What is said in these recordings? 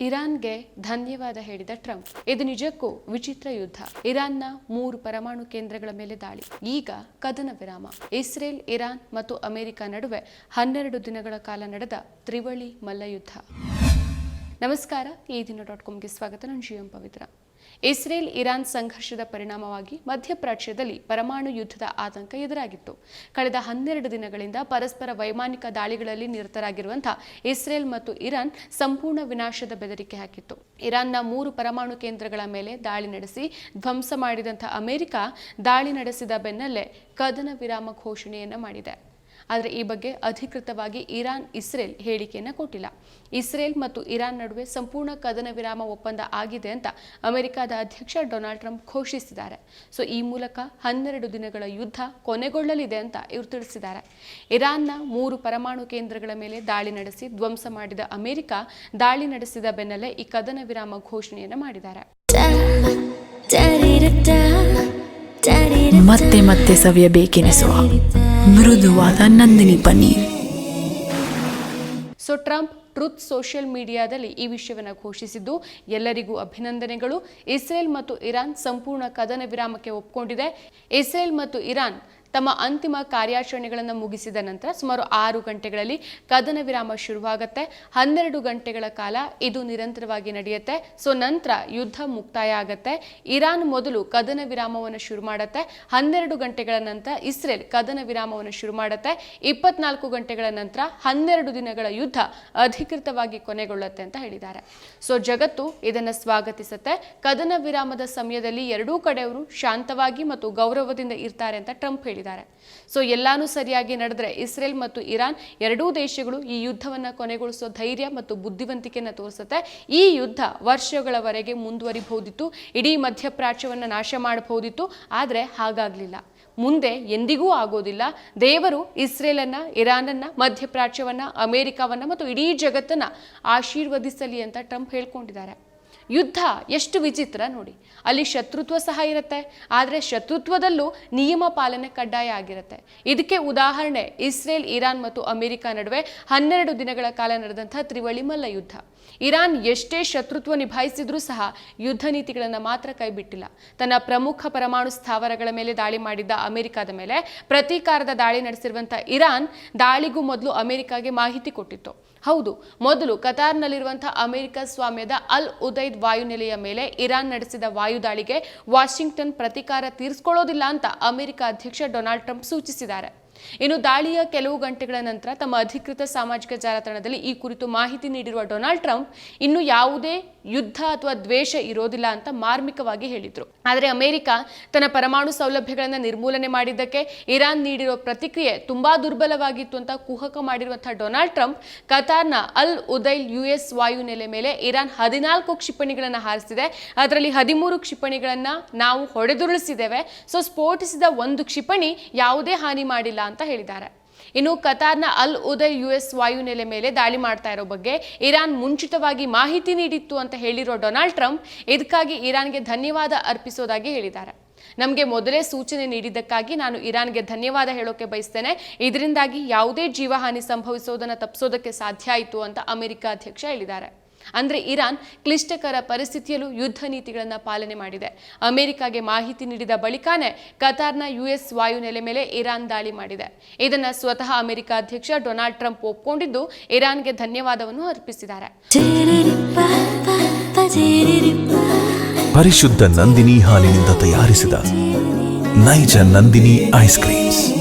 ಇರಾನ್ಗೆ ಧನ್ಯವಾದ ಹೇಳಿದ ಟ್ರಂಪ್. ಇದು ನಿಜಕ್ಕೂ ವಿಚಿತ್ರ ಯುದ್ಧ. ಇರಾನ್ನ ಮೂರು ಪರಮಾಣು ಕೇಂದ್ರಗಳ ಮೇಲೆ ದಾಳಿ. ಈಗ ಕದನ ವಿರಾಮ. ಇಸ್ರೇಲ್, ಇರಾನ್ ಮತ್ತು ಅಮೆರಿಕ ನಡುವೆ ಹನ್ನೆರಡು ದಿನಗಳ ಕಾಲ ನಡೆದ ತ್ರಿವಳಿ ಮಲ್ಲಯುದ್ಧ. ನಮಸ್ಕಾರ. ಈ ದಿನ ಡಾಟ್ ಕಾಮ್ಗೆ ಸ್ವಾಗತ. ನಾನು G M Pavithra. Israel Iran ಸಂಘರ್ಷದ ಪರಿಣಾಮವಾಗಿ ಮಧ್ಯಪ್ರಾಚ್ಯದಲ್ಲಿ ಪರಮಾಣು ಯುದ್ಧದ ಆತಂಕ ಎದುರಾಗಿತ್ತು. ಕಳೆದ ಹನ್ನೆರಡು ದಿನಗಳಿಂದ ಪರಸ್ಪರ ವೈಮಾನಿಕ ದಾಳಿಗಳಲ್ಲಿ ನಿರತರಾಗಿರುವಂತಹ ಇಸ್ರೇಲ್ ಮತ್ತು ಇರಾನ್ ಸಂಪೂರ್ಣ ವಿನಾಶದ ಬೆದರಿಕೆ ಹಾಕಿತ್ತು. ಇರಾನ್ನ ಮೂರು ಪರಮಾಣು ಕೇಂದ್ರಗಳ ಮೇಲೆ ದಾಳಿ ನಡೆಸಿ ಧ್ವಂಸ ಮಾಡಿದಂಥ ಅಮೆರಿಕ ದಾಳಿ ನಡೆಸಿದ ಬೆನ್ನಲ್ಲೇ ಕದನ ವಿರಾಮ ಘೋಷಣೆಯನ್ನು ಮಾಡಿದೆ. ಆದರೆ ಈ ಬಗ್ಗೆ ಅಧಿಕೃತವಾಗಿ ಇರಾನ್, ಇಸ್ರೇಲ್ ಹೇಳಿಕೆಯನ್ನು ಕೊಟ್ಟಿಲ್ಲ. ಇಸ್ರೇಲ್ ಮತ್ತು ಇರಾನ್ ನಡುವೆ ಸಂಪೂರ್ಣ ಕದನ ವಿರಾಮ ಒಪ್ಪಂದ ಆಗಿದೆ ಅಂತ ಅಮೆರಿಕದ ಅಧ್ಯಕ್ಷ ಡೊನಾಲ್ಡ್ ಟ್ರಂಪ್ ಘೋಷಿಸಿದ್ದಾರೆ. ಸೊ, ಈ ಮೂಲಕ ಹನ್ನೆರಡು ದಿನಗಳ ಯುದ್ಧ ಕೊನೆಗೊಳ್ಳಲಿದೆ ಅಂತ ಇವರು ತಿಳಿಸಿದ್ದಾರೆ. ಇರಾನ್ನ ಮೂರು ಪರಮಾಣು ಕೇಂದ್ರಗಳ ಮೇಲೆ ದಾಳಿ ನಡೆಸಿ ಧ್ವಂಸ ಮಾಡಿದ ಅಮೆರಿಕ ದಾಳಿ ನಡೆಸಿದ ಬೆನ್ನಲ್ಲೇ ಈ ಕದನ ವಿರಾಮ ಘೋಷಣೆಯನ್ನು ಮಾಡಿದ್ದಾರೆ. ಮತ್ತೆ ಮತ್ತೆ ಸವಿಯಬೇಕೆನಿಸುವ. ಮೃದುವಾದ Nandini paneer. So Trump truth social ಮೀಡಿಯಾದಲ್ಲಿ ಈ ವಿಷಯವನ್ನು ಘೋಷಿಸಿದ್ದು, ಎಲ್ಲರಿಗೂ ಅಭಿನಂದನೆಗಳು. ಇಸ್ರೇಲ್ ಮತ್ತು ಇರಾನ್ ಸಂಪೂರ್ಣ ಕದನ ವಿರಾಮಕ್ಕೆ ಒಪ್ಪಿಕೊಂಡಿದೆ ಇಸ್ರೇಲ್ ಮತ್ತು ಇರಾನ್ ತಮ್ಮ ಅಂತಿಮ ಕಾರ್ಯಾಚರಣೆಗಳನ್ನು ಮುಗಿಸಿದ ನಂತರ ಸುಮಾರು ಆರು ಗಂಟೆಗಳಲ್ಲಿ ಕದನ ವಿರಾಮ ಶುರುವಾಗುತ್ತೆ. ಹನ್ನೆರಡು ಗಂಟೆಗಳ ಕಾಲ ಇದು ನಿರಂತರವಾಗಿ ನಡೆಯುತ್ತೆ. ಸೊ, ನಂತರ ಯುದ್ಧ ಮುಕ್ತಾಯ ಆಗುತ್ತೆ. ಇರಾನ್ ಮೊದಲು ಕದನ ವಿರಾಮವನ್ನು ಶುರು ಮಾಡುತ್ತೆ. ಹನ್ನೆರಡು ಗಂಟೆಗಳ ನಂತರ ಇಸ್ರೇಲ್ ಕದನ ವಿರಾಮವನ್ನು ಶುರು ಮಾಡುತ್ತೆ. ಇಪ್ಪತ್ನಾಲ್ಕು ಗಂಟೆಗಳ ನಂತರ ಹನ್ನೆರಡು ದಿನಗಳ ಯುದ್ಧ ಅಧಿಕೃತವಾಗಿ ಕೊನೆಗೊಳ್ಳುತ್ತೆ ಅಂತ ಹೇಳಿದ್ದಾರೆ. ಸೊ, ಜಗತ್ತು ಇದನ್ನು ಸ್ವಾಗತಿಸುತ್ತೆ. ಕದನ ವಿರಾಮದ ಸಮಯದಲ್ಲಿ ಎರಡೂ ಕಡೆಯವರು ಶಾಂತವಾಗಿ ಮತ್ತು ಗೌರವದಿಂದ ಇರ್ತಾರೆ ಅಂತ ಟ್ರಂಪ್ ಹೇಳಿದ್ದಾರೆ. ಸೊ ಎಲ್ಲಾನು ಸರಿಯಾಗಿ ನಡೆದ್ರೆ ಇಸ್ರೇಲ್ ಮತ್ತು ಇರಾನ್ ಎರಡೂ ದೇಶಗಳು ಈ ಯುದ್ಧವನ್ನ ಕೊನೆಗೊಳಿಸೋ ಧೈರ್ಯ ಮತ್ತು ಬುದ್ಧಿವಂತಿಕೆಯನ್ನು ತೋರಿಸುತ್ತೆ. ಈ ಯುದ್ಧ ವರ್ಷಗಳವರೆಗೆ ಮುಂದುವರಿಬಹುದಿತ್ತು. ಇಡೀ ಮಧ್ಯಪ್ರಾಚ್ಯವನ್ನ ನಾಶ ಮಾಡಬಹುದಿತ್ತು. ಆದರೆ ಹಾಗಾಗ್ಲಿಲ್ಲ. ಮುಂದೆ ಎಂದಿಗೂ ಆಗೋದಿಲ್ಲ. ದೇವರು ಇಸ್ರೇಲನ್ನ, ಇರಾನನ್ನು, ಮಧ್ಯಪ್ರಾಚ್ಯವನ್ನ, ಅಮೆರಿಕವನ್ನ ಮತ್ತು ಇಡೀ ಜಗತ್ತನ್ನ ಆಶೀರ್ವದಿಸಲಿ ಅಂತ ಟ್ರಂಪ್ ಹೇಳ್ಕೊಂಡಿದ್ದಾರೆ. ಯುದ್ಧ ಎಷ್ಟು ವಿಚಿತ್ರ ನೋಡಿ. ಅಲ್ಲಿ ಶತ್ರುತ್ವ ಸಹ ಇರುತ್ತೆ, ಆದರೆ ಶತ್ರುತ್ವದಲ್ಲೂ ನಿಯಮ ಪಾಲನೆ ಕಡ್ಡಾಯ ಆಗಿರುತ್ತೆ. ಇದಕ್ಕೆ ಉದಾಹರಣೆ ಇಸ್ರೇಲ್, ಇರಾನ್ ಮತ್ತು ಅಮೆರಿಕ ನಡುವೆ ಹನ್ನೆರಡು ದಿನಗಳ ಕಾಲ ನಡೆದಂಥ ತ್ರಿವಳಿ ಮಲ್ಲ ಯುದ್ಧ. ಇರಾನ್ ಎಷ್ಟೇ ಶತ್ರುತ್ವ ನಿಭಾಯಿಸಿದ್ರೂ ಸಹ ಯುದ್ಧ ನೀತಿಗಳನ್ನು ಮಾತ್ರ ಕೈಬಿಟ್ಟಿಲ್ಲ. ತನ್ನ ಪ್ರಮುಖ ಪರಮಾಣು ಸ್ಥಾವರಗಳ ಮೇಲೆ ದಾಳಿ ಮಾಡಿದ್ದ ಅಮೆರಿಕದ ಮೇಲೆ ಪ್ರತೀಕಾರದ ದಾಳಿ ನಡೆಸಿರುವಂಥ ಇರಾನ್ ದಾಳಿಗೂ ಮೊದಲು ಅಮೆರಿಕಾಗೆ ಮಾಹಿತಿ ಕೊಟ್ಟಿತ್ತು. ಹೌದು, ಮೊದಲು ಕತಾರ್ನಲ್ಲಿರುವಂತಹ ಅಮೆರಿಕ ಸ್ವಾಮ್ಯದ ಅಲ್ ಉದೈದ್ ವಾಯುನೆಲೆಯ ಮೇಲೆ ಇರಾನ್ ನಡೆಸಿದ ವಾಯುದಾಳಿಗೆ ವಾಷಿಂಗ್ಟನ್ ಪ್ರತೀಕಾರ ತೀರಿಸಿಕೊಳ್ಳೋದಿಲ್ಲ ಅಂತ ಅಮೆರಿಕ ಅಧ್ಯಕ್ಷ ಡೊನಾಲ್ಡ್ ಟ್ರಂಪ್ ಸೂಚಿಸಿದ್ದಾರೆ. ಇನ್ನು ದಾಳಿಯ ಕೆಲವು ಗಂಟೆಗಳ ನಂತರ ತಮ್ಮ ಅಧಿಕೃತ ಸಾಮಾಜಿಕ ಜಾಲತಾಣದಲ್ಲಿ ಈ ಕುರಿತು ಮಾಹಿತಿ ನೀಡಿರುವ ಡೊನಾಲ್ಡ್ ಟ್ರಂಪ್, ಇನ್ನು ಯಾವುದೇ ಯುದ್ಧ ಅಥವಾ ದ್ವೇಷ ಇರೋದಿಲ್ಲ ಅಂತ ಮಾರ್ಮಿಕವಾಗಿ ಹೇಳಿದ್ರು. ಆದರೆ ಅಮೆರಿಕ ತನ್ನ ಪರಮಾಣು ಸೌಲಭ್ಯಗಳನ್ನು ನಿರ್ಮೂಲನೆ ಮಾಡಿದ್ದಕ್ಕೆ ಇರಾನ್ ನೀಡಿರೋ ಪ್ರತಿಕ್ರಿಯೆ ತುಂಬಾ ದುರ್ಬಲವಾಗಿತ್ತು ಅಂತ ಕುಹಕ ಮಾಡಿರುವಂತಹ ಡೊನಾಲ್ಡ್ ಟ್ರಂಪ್ ಕತಾರ್ನ ಅಲ್ ಉದೈಲ್ ಯು ಎಸ್ ವಾಯುನೆಲೆ ಮೇಲೆ ಇರಾನ್ ಹದಿನಾಲ್ಕು ಕ್ಷಿಪಣಿಗಳನ್ನು ಹಾರಿಸಿದೆ. ಅದರಲ್ಲಿ ಹದಿಮೂರು ಕ್ಷಿಪಣಿಗಳನ್ನು ನಾವು ಹೊಡೆದುರುಳಿಸಿದ್ದೇವೆ. ಸೊ ಸ್ಫೋಟಿಸಿದ ಒಂದು ಕ್ಷಿಪಣಿ ಯಾವುದೇ ಹಾನಿ ಮಾಡಿಲ್ಲ ಅಂತ ಹೇಳಿದ್ದಾರೆ. ಇನ್ನು ಕತಾರ್ನ ಅಲ್ ಉದಯ್ ಯು ಎಸ್ ವಾಯುನೆಲೆ ಮೇಲೆ ದಾಳಿ ಮಾಡ್ತಾ ಇರೋ ಬಗ್ಗೆ ಇರಾನ್ ಮುಂಚಿತವಾಗಿ ಮಾಹಿತಿ ನೀಡಿತ್ತು ಅಂತ ಹೇಳಿರೋ ಡೊನಾಲ್ಡ್ ಟ್ರಂಪ್ ಇದಕ್ಕಾಗಿ ಇರಾನ್ಗೆ ಧನ್ಯವಾದ ಅರ್ಪಿಸೋದಾಗಿ ಹೇಳಿದ್ದಾರೆ. ನಮಗೆ ಮೊದಲೇ ಸೂಚನೆ ನೀಡಿದ್ದಕ್ಕಾಗಿ ನಾನು ಇರಾನ್ಗೆ ಧನ್ಯವಾದ ಹೇಳೋಕೆ ಬಯಸ್ತೇನೆ. ಇದರಿಂದಾಗಿ ಯಾವುದೇ ಜೀವಹಾನಿ ಸಂಭವಿಸೋದನ್ನು ತಪ್ಪಿಸೋದಕ್ಕೆ ಸಾಧ್ಯ ಆಯಿತು ಅಂತ ಅಮೆರಿಕ ಅಧ್ಯಕ್ಷ ಹೇಳಿದ್ದಾರೆ. ಅಂದ್ರೆ ಇರಾನ್ ಕ್ಲಿಷ್ಟಕರ ಪರಿಸ್ಥಿತಿಯಲ್ಲೂ ಯುದ್ಧ ನೀತಿಗಳನ್ನು ಪಾಲನೆ ಮಾಡಿದೆ. ಅಮೆರಿಕಾಗೆ ಮಾಹಿತಿ ನೀಡಿದ ಬಳಿಕನೇ ಕತಾರ್ನ ಯುಎಸ್ ವಾಯುನೆಲೆ ಮೇಲೆ ಇರಾನ್ ದಾಳಿ ಮಾಡಿದೆ. ಇದನ್ನು ಸ್ವತಃ ಅಮೆರಿಕ ಅಧ್ಯಕ್ಷ ಡೊನಾಲ್ಡ್ ಟ್ರಂಪ್ ಒಪ್ಪಿಕೊಂಡಿದ್ದು ಇರಾನ್ಗೆ ಧನ್ಯವಾದವನ್ನು ಅರ್ಪಿಸಿದ್ದಾರೆ. ಪರಿಶುದ್ಧ ನಂದಿನಿ ಹಾಲಿನಿಂದ ತಯಾರಿಸಿದ ನೈಜ ನಂದಿನಿ ಐಸ್ ಕ್ರೀಮ್ಸ್.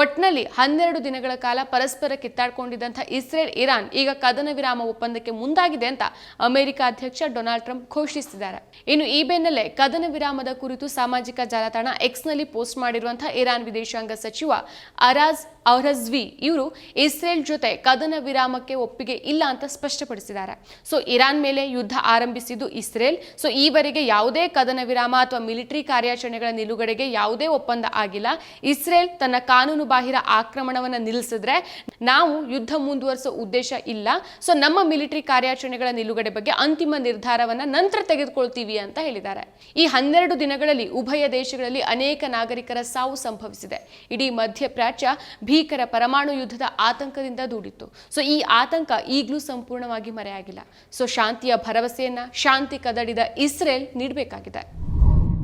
ಒಟ್ನಲ್ಲಿ ಹನ್ನೆರಡು ದಿನಗಳ ಕಾಲ ಪರಸ್ಪರ ಕಿತ್ತಾಡ್ಕೊಂಡಿದ್ದಂಥ ಇಸ್ರೇಲ್, ಇರಾನ್ ಈಗ ಕದನ ವಿರಾಮ ಒಪ್ಪಂದಕ್ಕೆ ಮುಂದಾಗಿದೆ ಅಂತ ಅಮೆರಿಕ ಅಧ್ಯಕ್ಷ ಡೊನಾಲ್ಡ್ ಟ್ರಂಪ್ ಘೋಷಿಸಿದ್ದಾರೆ. ಇನ್ನು ಈ ಬೆನ್ನಲ್ಲೇ ಕದನ ವಿರಾಮದ ಕುರಿತು ಸಾಮಾಜಿಕ ಜಾಲತಾಣ ಎಕ್ಸ್ನಲ್ಲಿ ಪೋಸ್ಟ್ ಮಾಡಿರುವಂತಹ ಇರಾನ್ ವಿದೇಶಾಂಗ ಸಚಿವ ಅರಾಜ್ ಔರಜ್ವಿ ಇವರು ಇಸ್ರೇಲ್ ಜೊತೆ ಕದನ ವಿರಾಮಕ್ಕೆ ಒಪ್ಪಿಗೆ ಇಲ್ಲ ಅಂತ ಸ್ಪಷ್ಟಪಡಿಸಿದ್ದಾರೆ. ಸೊ, ಇರಾನ್ ಮೇಲೆ ಯುದ್ಧ ಆರಂಭಿಸಿದ್ದು ಇಸ್ರೇಲ್. ಸೊ, ಈವರೆಗೆ ಯಾವುದೇ ಕದನ ವಿರಾಮ ಅಥವಾ ಮಿಲಿಟರಿ ಕಾರ್ಯಾಚರಣೆಗಳ ನಿಲುಗಡೆಗೆ ಯಾವುದೇ ಒಪ್ಪಂದ ಆಗಿಲ್ಲ. ಇಸ್ರೇಲ್ ತನ್ನ ಕಾನೂನು ಬಾಹಿರ ಆಕ್ರಮಣವನ್ನು ನಿಲ್ಲಿಸಿದ್ರೆ ನಾವು ಯುದ್ಧ ಮುಂದುವರಿಸೋ ಉದ್ದೇಶ ಇಲ್ಲ. ಸೊ ನಮ್ಮ ಮಿಲಿಟರಿ ಕಾರ್ಯಾಚರಣೆಗಳ ನಿಲುಗಡೆ ಬಗ್ಗೆ ಅಂತಿಮ ನಿರ್ಧಾರವನ್ನ ನಂತರ ತೆಗೆದುಕೊಳ್ತೀವಿ ಅಂತ ಹೇಳಿದ್ದಾರೆ. ಈ ಹನ್ನೆರಡು ದಿನಗಳಲ್ಲಿ ಉಭಯ ದೇಶಗಳಲ್ಲಿ ಅನೇಕ ನಾಗರಿಕರ ಸಾವು ಸಂಭವಿಸಿದೆ. ಇಡೀ ಮಧ್ಯಪ್ರಾಚ್ಯ ಭೀಕರ ಪರಮಾಣು ಯುದ್ಧದ ಆತಂಕದಿಂದ ದೂಡಿತ್ತು. ಸೊ ಈ ಆತಂಕ ಈಗಲೂ ಸಂಪೂರ್ಣವಾಗಿ ಮರೆಯಾಗಿಲ್ಲ. ಸೊ ಶಾಂತಿಯ ಭರವಸೆಯನ್ನ, ಶಾಂತಿ ಕದಡಿದ ಇಸ್ರೇಲ್ ನೀಡಬೇಕಾಗಿದೆ.